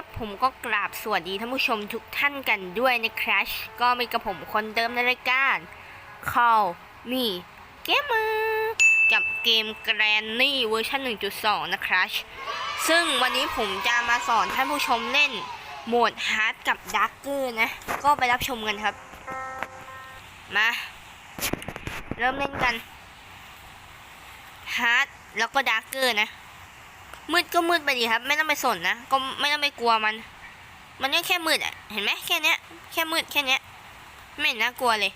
ครับผมก็กราบสวัสดีท่านผู้ชมทุกท่านกันด้วยนะครับก็มีกับผมคนเดิมในรายการ Call Me Gamer กับเกม Granny เวอร์ชัน1.2 นะครับซึ่งวันนี้ผมจะมาสอนท่านผู้ชมเล่นโหมดฮาร์ดกับดักเกอร์นะ ก็ไปรับชมกันครับ มา เริ่มเล่นกันฮาร์ดแล้วก็ดักเกอร์นะ มืดก็มืดไปดีครับ ไม่ต้องไปสนนะ ก็ไม่ต้องไปกลัวมัน มันก็แค่มืดอะ เห็นไหมแค่เนี้ย แค่มืดแค่เนี้ย ไม่เห็นน่ากลัวเลย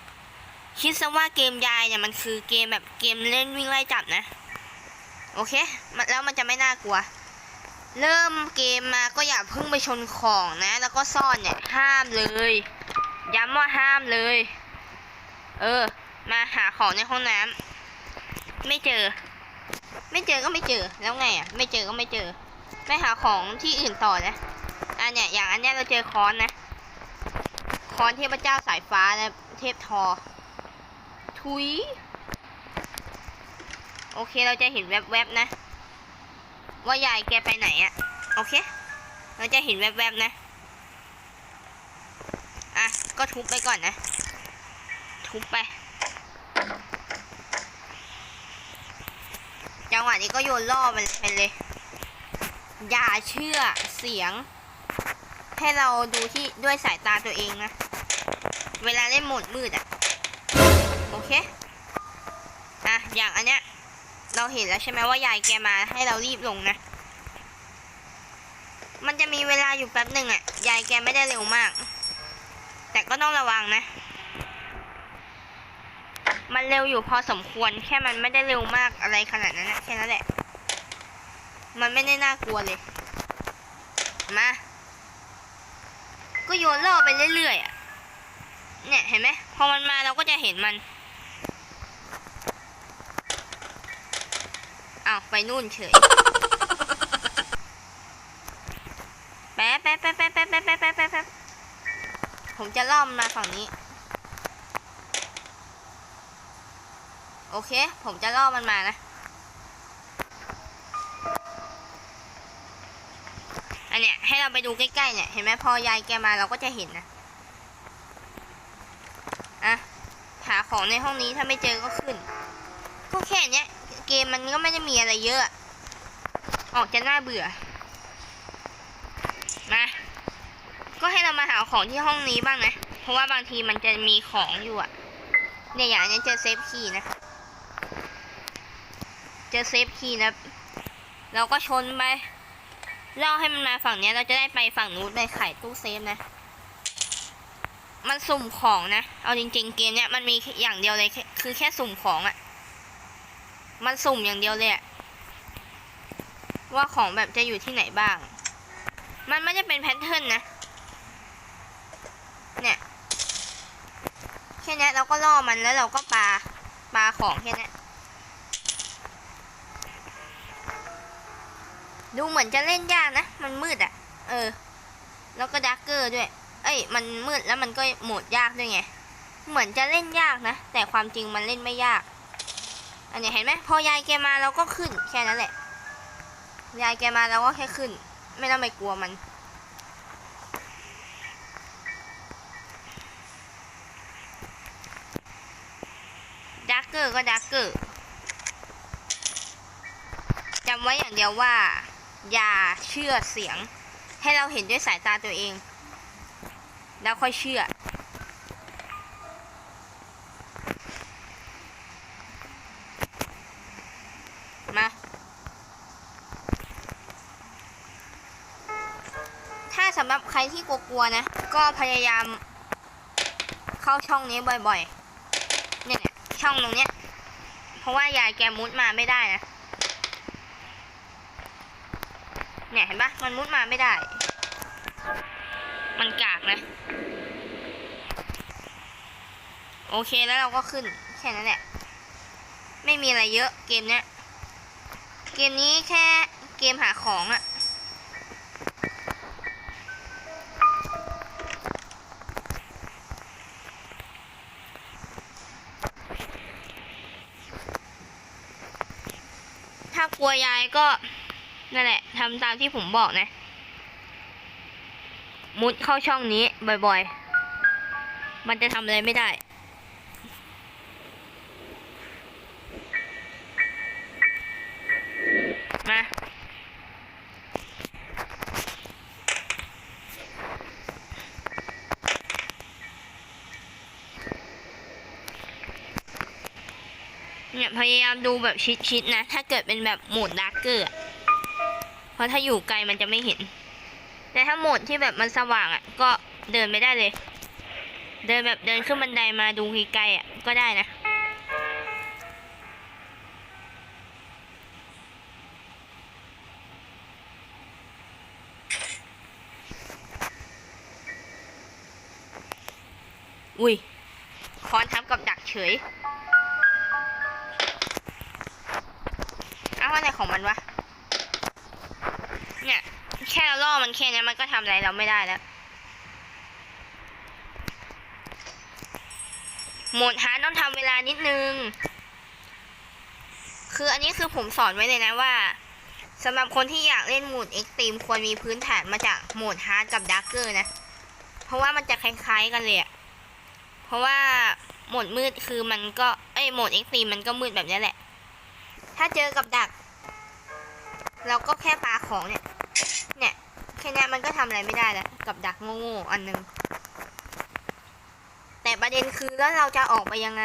คิดซะว่าเกมยายเนี่ยมันคือเกมแบบเกมเล่นวิ่งไล่จับนะ โอเค แล้วมันจะไม่น่ากลัว เริ่มเกมมาก็อย่าเพิ่งไปชนของนะ แล้วก็ซ่อนเนี่ยห้ามเลย ย้ำว่าห้ามเลย เออ มาหาของในห้องน้ำไม่เจอ ไม่เจอก็ไม่เจอแล้วไงอะ ไม่เจอก็ไม่เจอไปหาของที่อื่นต่อนะอันเนี้ยอย่างอันเนี้ยเราเจอค้อนนะค้อนเทพเจ้าสายฟ้านะเทพทอ ทุย โอเคเราจะเห็นแวบๆนะ ว่ายายแกไปไหนอะโอเค เราจะเห็นแวบๆนะอะก็ทุบไปก่อนนะ ทุบไป งหวะนี้ก็โยนล่อมันไปเลย อย่าเชื่อเสียง ให้เราดูที่ด้วยสายตาตัวเองนะ เวลาเล่นโหมดมืดอะโอเค อะ อย่างอันเนี้ย เราเห็นแล้วใช่ไหมว่ายายแกมาให้เรารีบลงนะ มันจะมีเวลาอยู่แป๊บหนึ่งอะยายแกไม่ได้เร็วมาก แต่ก็ต้องระวังนะ มันเร็วอยู่พอสมควรแค่มันไม่ได้เร็วมากอะไรขนาดนั้นนะแค่นั้นแหละ มันไม่ได้น่ากลัวเลย มา ก็โยนล่อไปเรื่อยๆอะเนี่ยเห็นไหมพอมันมาเราก็จะเห็นมันอ้าวไปนู่นเฉยแป๊บแป๊บแป๊บแป๊บแป๊บแป๊บแป๊บแป๊บผมจะล่อมมาฝั่งนี้ โอเค ผมจะล่อมันมานะ อันเนี้ยให้เราไปดูใกล้ๆเนี่ย เห็นไหมพอยายแกมาเราก็จะเห็นนะ อะ หาของในห้องนี้ถ้าไม่เจอก็ขึ้น ก็แค่เนี้ย เกมมันก็ไม่ได้มีอะไรเยอะ ออกจะน่าเบื่อ มา ก็ให้เรามาหาของที่ห้องนี้บ้างนะ เพราะว่าบางทีมันจะมีของอยู่อะเนี่ยอย่างอันนี้เจอเซฟคีย์นะ เจอเซฟคีย์นะเราก็ชนไปล่อให้มันมาฝั่งเนี้ยเราจะได้ไปฝั่งนู้นไปไขตู้เซฟนะ มันสุ่มของนะ เอาจริงๆเกมเนี้ยมันมีอย่างเดียวเลยคือแค่สุ่มของอะมันสุ่มอย่างเดียวเลยอะว่าของแบบจะอยู่ที่ไหนบ้าง มันไม่ได้เป็นแพทเทิร์นนะ เนี่ย แค่นี้เราก็ล่อมันแล้วเราก็ปา ปาของแค่นี้ ดูเหมือนจะเล่นยากนะ มันมืดอะ่ะ เออ แล้วก็ดักเกอร์ด้วย เอ้ย มันมืดแล้วมันก็โหมดยากด้วยไง เหมือนจะเล่นยากนะ แต่ความจริงมันเล่นไม่ยาก อันนี้เห็นไหมพอยายแกมาเราก็ขึ้นแค่นั้นแหละ ยายแกมาเราก็แค่ขึ้น ไม่ต้องไปกลัวมัน ดักเกอร์ก็ดักเกอร์จำไว้อย่างเดียวว่า อย่าเชื่อเสียง ให้เราเห็นด้วยสายตาตัวเอง แล้วค่อยเชื่อ มา ถ้าสำหรับใครที่กลัวๆนะ ก็พยายามเข้าช่องนี้บ่อยๆ เนี่ยช่องตรงเนี้ย เพราะว่ายายแกมุดมาไม่ได้นะ เนี่ยเห็นปะมันมุดมาไม่ได้ มันกากนะ โอเคแล้วเราก็ขึ้น แค่นั้นแหละ ไม่มีอะไรเยอะเกมเนี้ย เกมนี้แค่เกมหาของอะถ้ากลัวยายก็ นั่นแหละทำตามที่ผมบอกนะ มุดเข้าช่องนี้บ่อยๆ มันจะทำอะไรไม่ได้ มาเนี่ยพยายามดูแบบชิดๆนะ ถ้าเกิดเป็นแบบโหมดดาร์กเกอร์ เพราะถ้าอยู่ไกลมันจะไม่เห็น แต่ถ้าโหมดที่แบบมันสว่างอะ ก็เดินไม่ได้เลย เดินแบบเดินขึ้นบันไดมาดูไกลๆอะ ก็ได้นะอุ้ยคอนทับกับดักเฉยเอ้าอะไรของมันวะ เนี่ย แค่เราล่อ มันแค่นี้มันก็ทำอะไรเราไม่ได้แล้ว หมดฮาร์ดต้องทำเวลานิดนึง คืออันนี้คือผมสอนไว้เลยนะว่าสำหรับคนที่อยากเล่นโหมดเอ็กตรีมควรมีพื้นฐานมาจากโหมดฮาร์ดกับดักเกอร์นะ เพราะว่ามันจะคล้ายๆกันเลยอะเพราะว่าโหมดมืดคือมันก็เอ้ยโหมดเอ็กตรีมมันก็มืดแบบนี้แหละ ถ้าเจอกับดัก เราก็แค่ปาของเนี่ย ค่นี้มันก็ทำอะไรไม่ได้แล้วกับดักโง่ๆอันหนึงแต่ประเด็นคือแล้วเราจะออกไปยังไง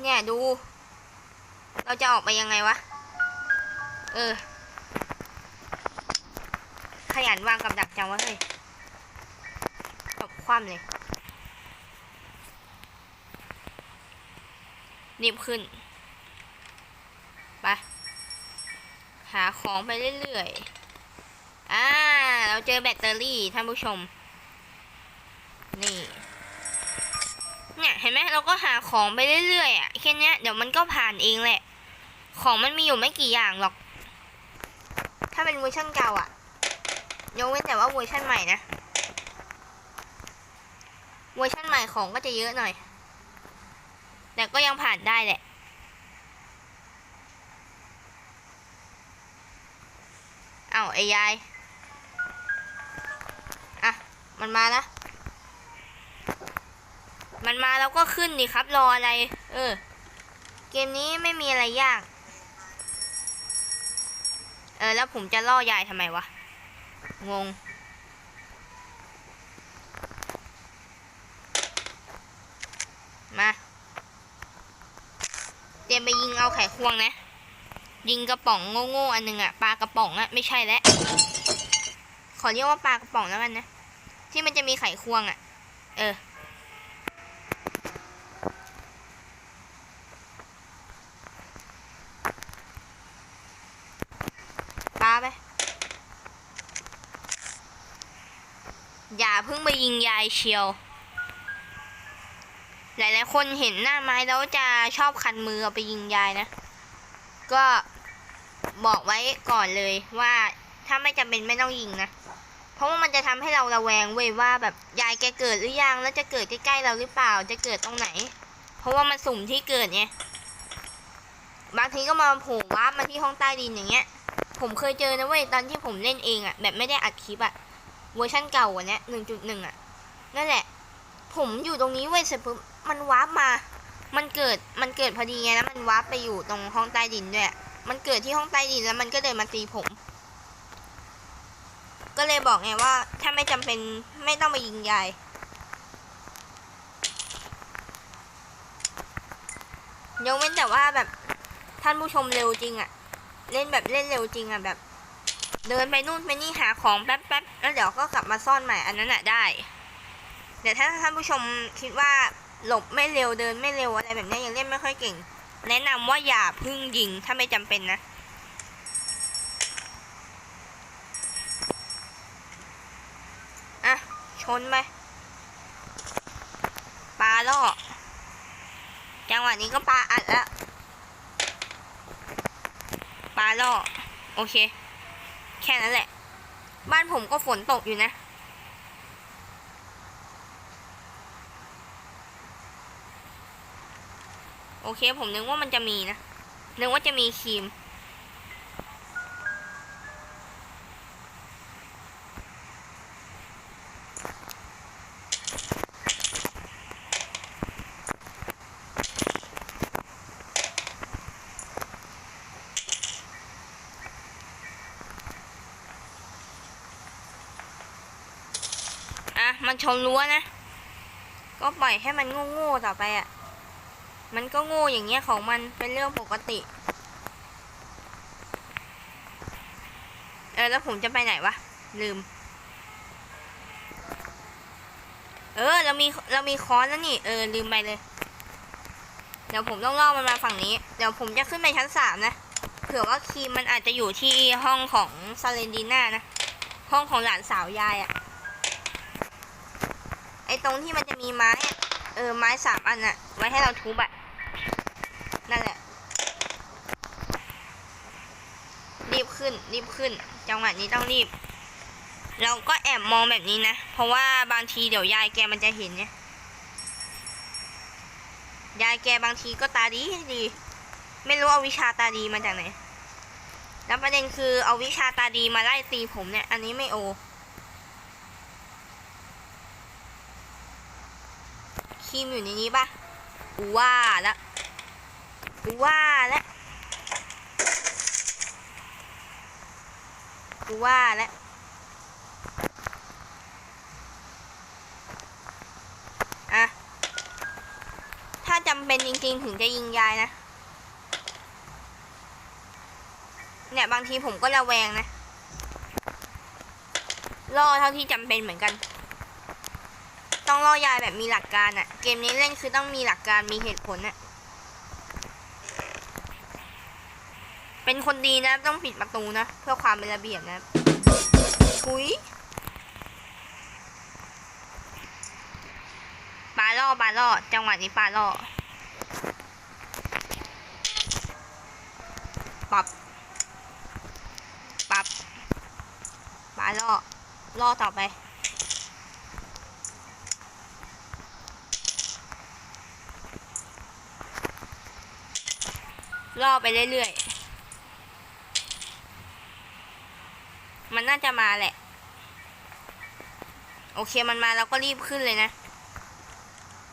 เนี่ยดู เราจะออกไปยังไงวะ เออ ขยันวางกับดักจังวะเฮ้ยตบคว่ำเลยรีบขึ้น ไป หาของไปเรื่อยๆ อ่า เราเจอแบตเตอรี่ท่านผู้ชม นี่ เนี่ยเห็นไหมเราก็หาของไปเรื่อยๆอะแค่เนี้ยเดี๋ยวมันก็ผ่านเองแหละ ของมันมีอยู่ไม่กี่อย่างหรอก ถ้าเป็นเวอร์ชันเก่าอะยกเว้นแต่ว่าเวอร์ชันใหม่นะ เวอร์ชันใหม่ของก็จะเยอะหน่อย แต่ก็ยังผ่านได้แหละเอาไอ้ยาย มันมาแล้วมันมาแล้วก็ขึ้นดิครับ รออะไร เออ เกมนี้ไม่มีอะไรยาก เออ แล้วผมจะล่อยายทำไมวะ งง มาเตรียมไปยิงเอาไขควงนะ ยิงกระป๋องโง่ๆอันหนึงอะปลากระป๋องอะไม่ใช่แล้วขอเรียกว่าปลากระป๋องแล้วกันนะ ที่มันจะมีไขควงอะเออ ปาไป อย่าเพิ่งไปยิงยายเชียว หลายๆคนเห็นหน้าไม้แล้วจะชอบคันมือเอาไปยิงยายนะ ก็บอกไว้ก่อนเลยว่าถ้าไม่จำเป็นไม่ต้องยิงนะ ราะว่ามันจะทำให้เราระแวงเว้ยว่าแบบยายแกเกิดหรือยังแล้วจะเกิดใกล้ๆเราหรือเปล่าจะเกิดตรงไหน เพราะว่ามันสุ่มที่เกิดไงบางทีก็มาโผล่วามาที่ห้องใต้ดินอย่างเงี้ย ผมเคยเจอนะเว้ยตอนที่ผมเล่นเองอะ่ะแบบไม่ได้อัดคลิปอะ่ะเวอร์ชันเก่าอะเนี้ยหนึ่งจุดหนึ่งอะนั่นแหละ ผมอยู่ตรงนี้เว้ยเสร็จปุ๊บมันวาร์ปมา มันเกิดมันเกิดพอดีไงแล้วมันวาร์ปไปอยู่ตรงห้องใต้ดินด้วยมันเกิดที่ห้องใต้ดินแล้วมันก็เดินมาตีผม ก็เลยบอกไงว่า ถ้าไม่จำเป็นไม่ต้องไปยิงยายยกเว้นแต่ว่าแบบท่านผู้ชมเร็วจริงอะเล่นแบบเล่นเร็วจริงอะแบบ เดินไปนู่นไปนี่หาของแป๊บแป๊บแล้วเดี๋ยวก็กลับมาซ่อนใหม่อันนั้นอะได้แต่ถ้าท่านผู้ชมคิดว่าหลบไม่เร็วเดินไม่เร็วอะไรแบบนี้ยังเล่นไม่ค่อยเก่ง แนะนำว่าอย่าพึ่งยิงถ้าไม่จำเป็นนะ ชนไปปลาล่อจังหวะนี้ก็ปลาอัดแล้วปลาล่อโอเค แค่นั้นแหละ บ้านผมก็ฝนตกอยู่นะ โอเคผมนึกว่ามันจะมีนะนึกว่าจะมีครีม มันชนรั้วนะ ก็ปล่อยให้มันโง่ๆต่อไปอะ่ะ มันก็โง่อย่างเงี้ยของมันเป็นเรื่องปกติ เออแล้วผมจะไปไหนวะ ลืม เออเรามีเรามีค้อนแล้วนี่ เออลืมไปเลย เดี๋ยวผมต้องล่อมันมาฝั่งนี้ เดี๋ยวผมจะขึ้นไปชั้นสามนะ เผื่อว่าคีมมันอาจจะอยู่ที่ห้องของซาเลนดีน่านะ ห้องของหลานสาวยายอะไอ ตรงที่มันจะมีไม้เออไม้สามอันอะไว้ให้เราทุบอะนั่นแหละ รีบขึ้น รีบขึ้น จังหวะนี้ต้องรีบ เราก็แอบมองแบบนี้นะ เพราะว่าบางทีเดี๋ยวยายแกมันจะเห็นเนี่ยยายแกบางทีก็ตาดีดี ไม่รู้เอาวิชาตาดีมาจากไหน แล้วประเด็นคือเอาวิชาตาดีมาไล่ตีผมเนี่ย อันนี้ไม่โอ ครีมอยู่ในนี้ปะกูว่าละกูว่าละกูว่าละอะถ้าจำเป็นจริงๆ ถึงจะยิงยายนะ เนี่ยบางทีผมก็ระแวงนะล่อเท่าที่จำเป็นเหมือนกัน ต้องล่อยายแบบมีหลักการอะเกมนี้เล่นคือต้องมีหลักการมีเหตุผลอะเป็นคนดีนะต้องปิดประตูนะ เพื่อความเป็นระเบียบนะทุยปลาล่อปลาล่อจังหวะนี้ปลาล่อปรับปรับปลาล่อล่อต่อไป ล่อไปเรื่อยๆ มันน่าจะมาแหละ โอเคมันมาเราก็รีบขึ้นเลยนะ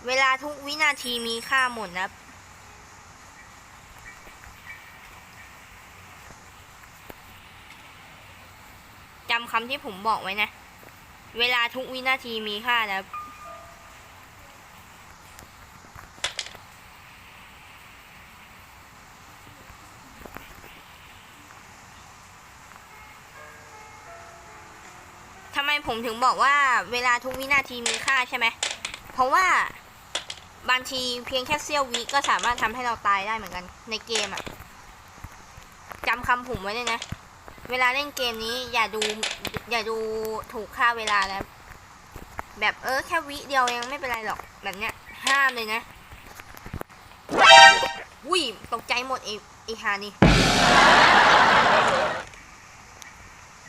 เวลาทุกวินาทีมีค่าหมดนะจำคำที่ผมบอกไว้นะ เวลาทุกวินาทีมีค่านะ ผมถึงบอกว่าเวลาทุกวินาทีมีค่าใช่ไหม เพราะว่าบางทีเพียงแค่เสี้ยววิก็สามารถทำให้เราตายได้เหมือนกัน ในเกมอะจำคำผมไว้เลยนะ เวลาเล่นเกมนี้อย่าดูอย่าดูถูกค่าเวลานะ แบบเออแค่วิเดียวยังไม่เป็นไรหรอกแบบเนี้ยห้ามเลยนะอุ้ยตกใจหมดไอ้ไอ้ฮานี่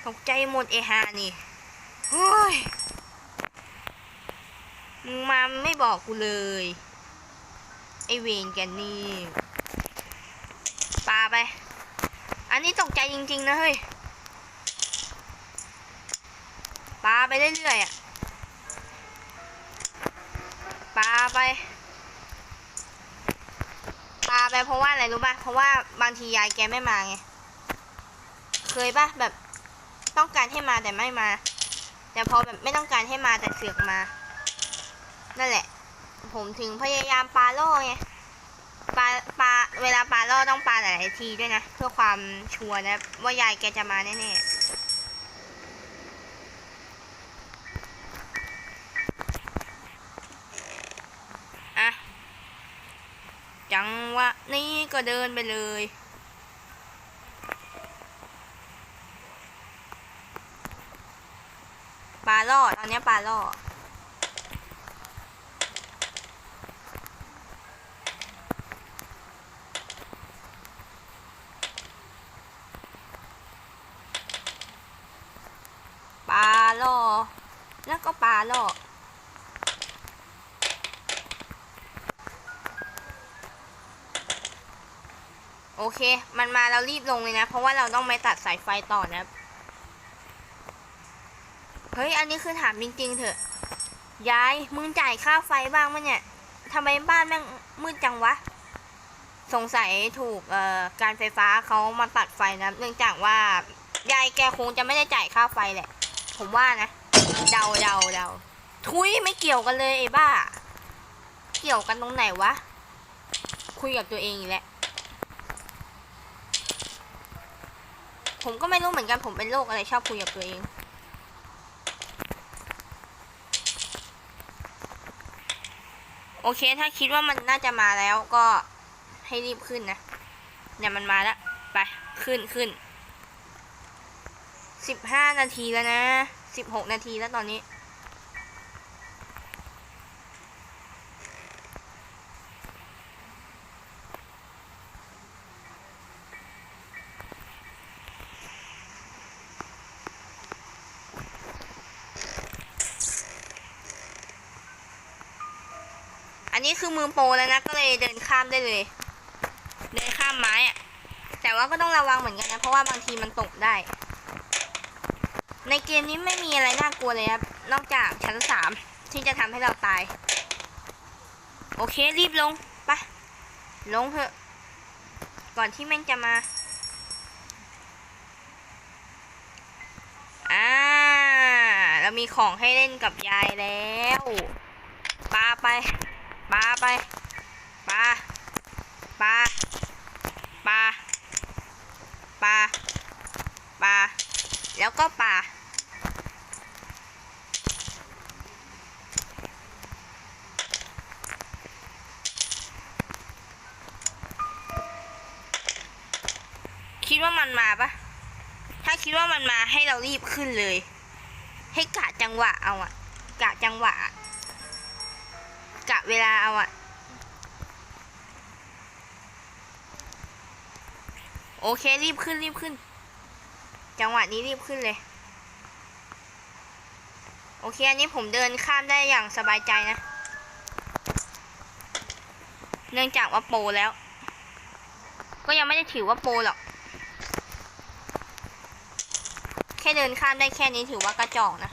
ตกใจหมดไอ้ฮานี่ โอ้ยมึงมาไม่บอกกูเลย ไอเวนแกนนี่ปาไป อันนี้ตกใจจริง ๆ นะเฮ้ยปาไปเรื่อยๆอะปาไปปาไปเพราะว่าอะไรรู้ป่ะ เพราะว่าบางทียายแกไม่มาไง เคยป่ะแบบต้องการให้มาแต่ไม่มา แต่พอแบบไม่ต้องการให้มาแต่เสือกมา นั่นแหละ ผมถึงพยายามปาโล่ไงปาปาเวลาปาล่ต้องปาหลายๆทีด้วยนะ เพื่อความชัวร์นะ ว่ายายแกจะมาแน่ๆอะจังวะนี้ก็เดินไปเลย ล่อ ตอนนี้ปลาล่อ ปลาล่อ แล้วก็ปลาล่อโอเค มันมาเรารีบลงเลยนะ เพราะว่าเราต้องไปตัดสายไฟต่อนะครับ ฮ้ย อันนี้คือถามจริงๆเถอะ ยาย มึงจ่ายค่าไฟบ้างมั้ยเนี่ยทำไมบ้านแม่งมืดจังวะ สงสัยถูกเอ่อการไฟฟ้าเขามาตัดไฟนะ เนื่องจากว่ายายแกคงจะไม่ได้จ่ายค่าไฟแหละ ผมว่านะ เดาเดาเดาทุยไม่เกี่ยวกันเลยไอ้บ้า เกี่ยวกันตรงไหนวะ คุยกับตัวเองอีกแล้วผมก็ไม่รู้เหมือนกันผมเป็นโรคอะไรชอบคุยกับตัวเอง โอเค ถ้าคิดว่ามันน่าจะมาแล้วก็ให้รีบขึ้นนะเนี่ยมันมาแล้ว ไป ขึ้นขึ้นสิบห้านาทีแล้วนะสิบหกนาทีแล้วตอนนี้ นนี้คือมือโปรแล้วนะก็เลยเดินข้ามได้เลย เดินข้ามไม้อะแต่ว่าก็ต้องระวังเหมือนกันนะ เพราะว่าบางทีมันตกได้ ในเกมนี้ไม่มีอะไรน่ากลัวเลยครับ นอกจากชั้นสามที่จะทำให้เราตาย โอเครีบลงปะลงเถอะ ก่อนที่แม่งจะมาอ่าเรามีของให้เล่นกับยายแล้วปาไป ปลาไปปลาปลาปลาปลาปลาแล้วก็ปลาคิดว่ามันมาปะถ้าคิดว่ามันมาให้เรารีบขึ้นเลย ให้กะจังหวะเอาอะกะจังหวะอะ เวลาเอาอะโอเค รีบขึ้น รีบขึ้น จังหวะนี้รีบขึ้นเลย โอเค อันนี้ผมเดินข้ามได้อย่างสบายใจนะ เนื่องจากว่าโปรแล้ว ก็ยังไม่ได้ถือว่าโปรหรอก แค่เดินข้ามได้แค่นี้ถือว่ากระจอกนะ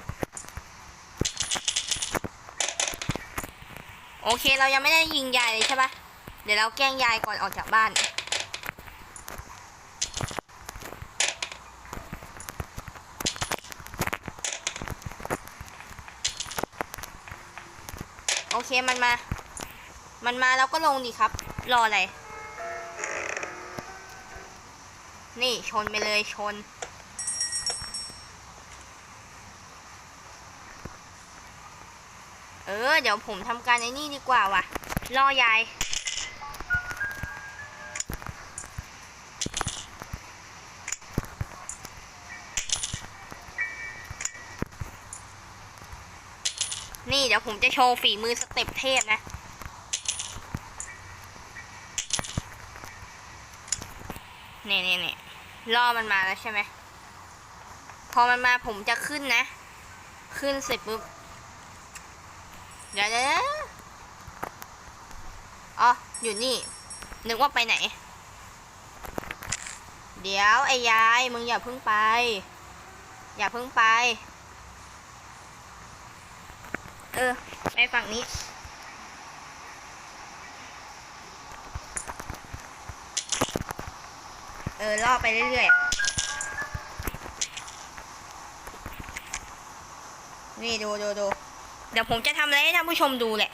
โอเคเรายังไม่ได้ยิงยายเลยใช่ปะเดี๋ยวเราแกล้งยายก่อนออกจากบ้านโอเคมันมา มันมาแล้วก็ลงดิครับ รออะไร นี่ชนไปเลยชน อเดี๋ยวผมทำการไอ้นี่ดีกว่าว่ะรอยายนี่เดี๋ยวผมจะโชว์ฝีมือสเต็ปเทพนะ นี่นี่นี่ล่อมันมาแล้วใช่ไหม พอมันมาผมจะขึ้นนะ ขึ้นเสร็จปุ๊บ เดี๋ยวเดี๋ยวอ๋อ อยู่นี่ นึกว่าไปไหน เดี๋ยวไอ้ยาย มึงอย่าเพิ่งไป อย่าเพิ่งไป เออ ไปฝั่งนี้ เออ ล่อไปเรื่อยๆ นี่ดูดูดู เดี๋ยวผมจะทำอะไรให้ท่านผู้ชมดูแหละ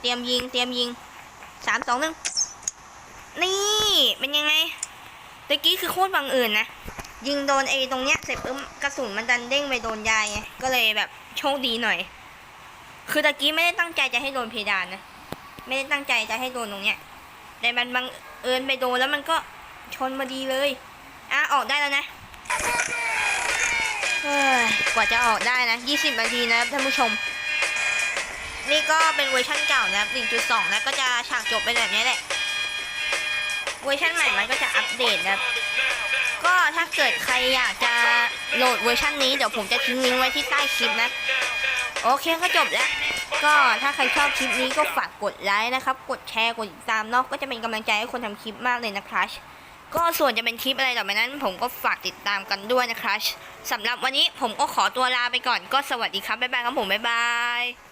เตรียมยิง เตรียมยิงสามสองหนึ่งนี่เป็นยังไงตะกี้คือโคตรบังเอิญนะ ยิงโดนไอ้ตรงเนี้ยเสร็จปุ๊บกระสุนมันดันเด้งไปโดนยายไงก็เลยแบบโชคดีหน่อย คือตะกี้ไม่ได้ตั้งใจจะให้โดนเพดานนะ ไม่ได้ตั้งใจจะให้โดนตรงเนี้ยแต่มันบังเอิญไปโดนแล้วมันก็ ชนมาดีเลย อะ ออกได้แล้วนะกว่าจะออกได้นะ 20 นาทีนะครับท่านผู้ชม นี่ก็เป็นเวอร์ชั่นเก่านะครับ 1.2 นะก็จะฉากจบเป็นแบบนี้แหละ เวอร์ชันใหม่มันก็จะอัปเดตนะครับ ก็ถ้าเกิดใครอยากจะโหลดเวอร์ชันนี้เดี๋ยวผมจะทิ้งลิงก์ไว้ที่ใต้คลิปนะ โอเคก็จบแล้ว ก็ถ้าใครชอบคลิปนี้ก็ฝากกดไลค์นะครับ กดแชร์ กดติดตามเนาะก็จะเป็นกำลังใจให้คนทำคลิปมากเลยนะครับ ก็ส่วนจะเป็นคลิปอะไรต่อไปนั้น ผมก็ฝากติดตามกันด้วยนะครับสำหรับวันนี้ผมก็ขอตัวลาไปก่อนก็สวัสดีครับบ๊ายบายครับผมบ๊ายบาย